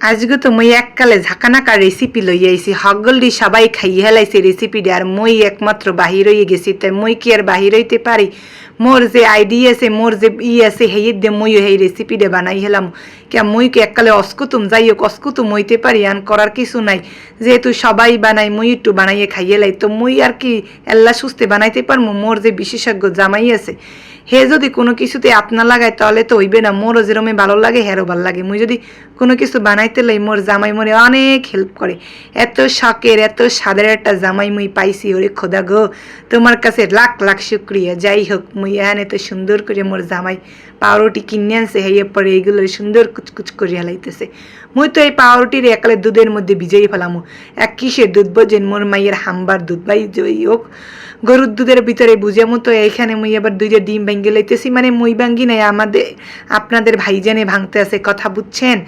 আজকে তো মই এককালে ঝাঁকানাকা রেসিপি লই আইছি। হগলডি সবাই খাইয়ে হেলাইছে রেসিপিটা আর মই একমাত্র বাহির হয়ে গেছি। তাই মই কি আর বাহির হইতে পারি? মোর যে আইডিয়া আছে, মোর যে ই আছে হেই দে মই সেই রেসিপিটা বানাই হেলাম। কে মই কি এককালে অস্কুতুম যাই হোক অস্কুতুম হইতে পারি, আন করার কিছু নাই। যেহেতু সবাই বানাই মই একটু বানাইয়ে খাইয়ে লাই, তো মই আর কি এল্লা সুস্থে বানাইতে পারব মোর যে বিশেষজ্ঞ জামাই আছে হে যদি কোনো কিছুতে আপনা লাগায়, তাহলে তো হইবে না। মোরও যেরমে ভালো লাগে, হেরও ভালো লাগে। মুই যদি কোনো কিছু বানাইতে লাই, মোর জামাই মোরে অনেক হেল্প করে। এত শখের, এত সাদের একটা জামাই মুই পাইছি, ওরে খোদা গো। তোমার কাছে লাখ লাখ শুক্রিয়া। যাই হোক, মুই এখানে তো সুন্দর করে মোর জামাই পাউরুটি কিনে আনছে হেয়ে পরে এইগুলো সুন্দর কুচকুচ করে হেলাইতেছে মুই তো এই পাউরুটির একালে দুধের মধ্যে ভিজাই ফেলামু। এক কিসের দুধ বোঝেন মোর মাইয়ের হাম্বার দুধ। বাই যাই হোক, গরুর দুধের ভিতরে বুঝে মতো এইখানে মুই আবার দুইটা ডিম ভেঙে লইতেছি মানে মুই ভাঙ্গি নাই, আমাদের, আপনাদের ভাইজানে ভাঙতে আছে, কথা বুঝছেন?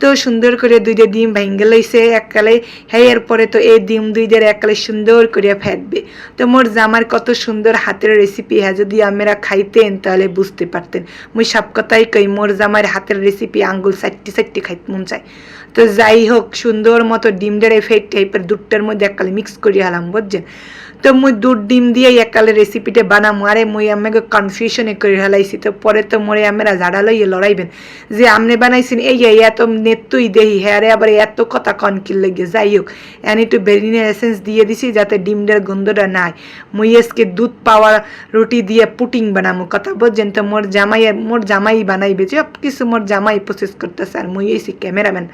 তো সুন্দর করে দুইটা ডিম ভেঙে লইছে, এককালে হ্যাঁ এরপরে তো এই ডিম দুইদের এককালে সুন্দর করে ফেটবে। তো মোর জামার কত সুন্দর হাতের রেসিপি হ্যাঁ যদি আমরা খাইতেন তাহলে বুঝতে পারতেন। মুই সব কথাই কই, মোর জামার হাতের রেসিপি আঙ্গুল সাইটটি সাইটটি খাইতে মন চাই তো যাই হোক, সুন্দর মতো ডিম ডেড়ে ফেট টাইপের দুধটার মধ্যে এককালে মিক্স করি হালাম বুঝছেন? তো মুই দুধ ডিম দিয়ে একালে রেসিপিটা বানাম। আরে মুই আমাকে কনফিউশনে করে হেলাইছি তো, পরে তো মরে আমরা ঝাড়া লইয়ে লড়াইবেন। যে আমনে বানাইছেন, এই এত নেত্তুই দেহি হ্যাঁ রে, আবার এত কথা কন কনকিল লেগে যাই হোক এন একটু বেরিনের এসেন্স দিয়ে দিছি যাতে ডিমটার গন্ধটা নাই। মুই আজকে দুধ পাওয়া রুটি দিয়ে পুটিং বানামো, কথা বলছেন তো মোর জামাই মোর জামাই বানাইবে সব কিছু মোর জামাই প্রসেস করতেছে, আর মুই এসি ক্যামেরাম্যান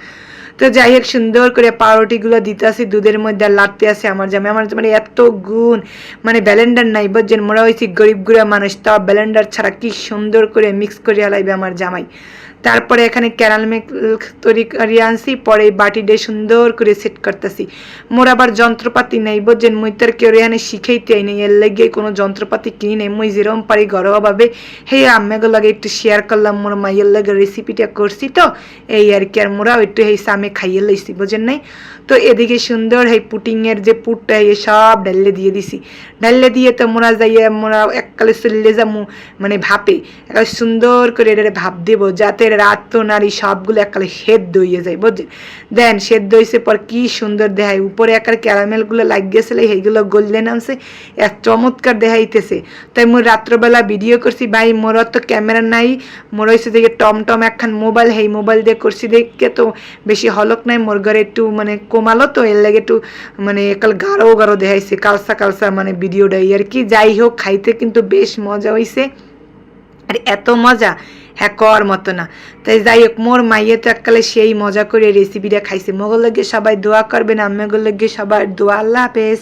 তো যাই হোক সুন্দর করে পাউরুটিগুলো দিতে আসি দুধের মধ্যে আর লাড়তে আসে আমার জামাই। আমার মানে এত গুণ মানে ব্যালেন্ডার নাই, বুঝছেন? মোরা হয়েছি গরিব গুড়া মানুষ তা ব্যালেন্ডার ছাড়া কি সুন্দর করে মিক্স করে আলাইবে আমার জামাই। তারপরে এখানে ক্যারাল মেক তৈরি করিয়ে আনছি, পরে এই বাটিটা সুন্দর করে সেট করতেছি। মোর আবার যন্ত্রপাতি নেই বোঝেন মুই তার কেউ এখানে শিখাইতে নেই, এর লেগে কোনো যন্ত্রপাতি কিনি নেই, মুই যেরকম পারি ঘরোয়াভাবে। হে আম্মাগুলো লাগে একটু শেয়ার করলাম, মোর মাইয়ের লাগে রেসিপিটা করছি তো, এই আর কি, আর মোরাও একটু এই সামে খাইয়ে লইছি বোঝেন নাই? তো এদিকে সুন্দর এই পুটিংয়ের যে পুটটা এই সব ডাল্লে দিয়ে দিছি। ডাল্লে দিয়ে তো মোরা যাইয়ে, মোরা এককালে চললে যামু মানে ভাপে। সুন্দর করে এটা ভাপ দেবো, যাতে রাত তো নারী সবগুলো এককালে সেদ্ধ হয়ে যায় বুঝছেন দেন সেদ্ধ হয়েছে পর কি সুন্দর দেখায়। উপরে একার ক্যারামেলগুলো লাগিয়েছিল, সেইগুলো গললে নামছে, এক চমৎকার দেখাইতেছে। তাই মোর রাত্রবেলা ভিডিও করছি, ভাই, মোর তো ক্যামেরা নাই, মোর হয়েছে দেখে টমটম একখান মোবাইল হেই মোবাইল দিয়ে করছি দেখে তো বেশি হলক নাই, মোর ঘরে একটু মানে কমালো তো, এর লাগে একটু মানে একাল গাঢ় গাঢ় দেখাইছে, কালসা কালসা মানে ভিডিওটা আর কি। যাই হোক, খাইতে কিন্তু বেশ মজা হয়েছে আর এত মজা? হ্যাঁ কর মতো না। তাই যাই হোক, মোর মাইয়ে তো এককালে সেই মজা করে রেসিপিটা খাইছে। মোগল লগে সবাই দোয়া করবেন আমি লগে সবার দোয়া, আল্লাহ হাফেজ।